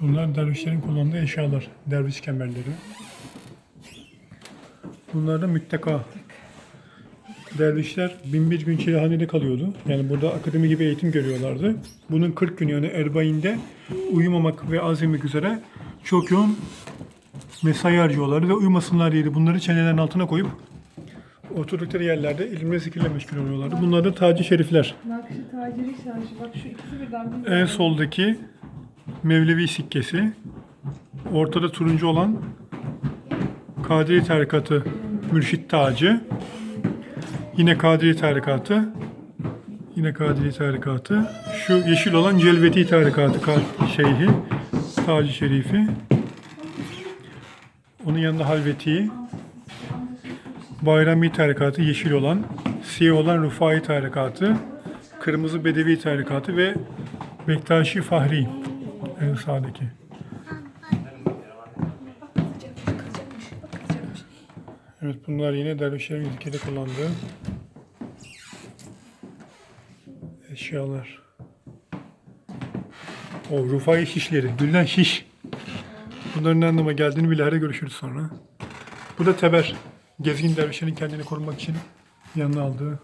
Bunlar dervişlerin kullandığı eşyalar. Derviş kemerleri. Bunlar da mütteka. Dervişler bin bir gün çilehanede kalıyordu. Yani burada akademi gibi eğitim görüyorlardı. Bunun 40 günü yani Erbayin'de uyumamak ve azmetmek üzere çok yoğun mesai harcıyorlardı ve uyumasınlar diye bunları çenelerinin altına koyup oturdukları yerlerde ilimle zikirle meşgul oluyorlardı. Bunlar da tacı şerifler. Nakşi taciri şarjı. Bak şu ikisi birden bir En soldaki Mevlevi sikkesi. Ortada turuncu olan Kadiri tarikatı mürşit tacı. Yine Kadiri tarikatı. Yine Kadiri tarikatı. Şu yeşil olan Celveti tarikatı ka- şeyhi. Tacı şerifi. Onun yanında Halveti. Bayrami tarikatı yeşil olan. Siyah olan Rufai tarikatı. Kırmızı Bedevi tarikatı ve Bektaşi Fahri en sağdaki. Evet bunlar yine dervişlerin ülkede kullandığı eşyalar. O Rufai şişleri, gülden şiş. Bunların ne anlama geldiğini bilahare görüşürüz sonra. Bu da teber. Gezgin dervişlerin kendini korumak için yanına aldığı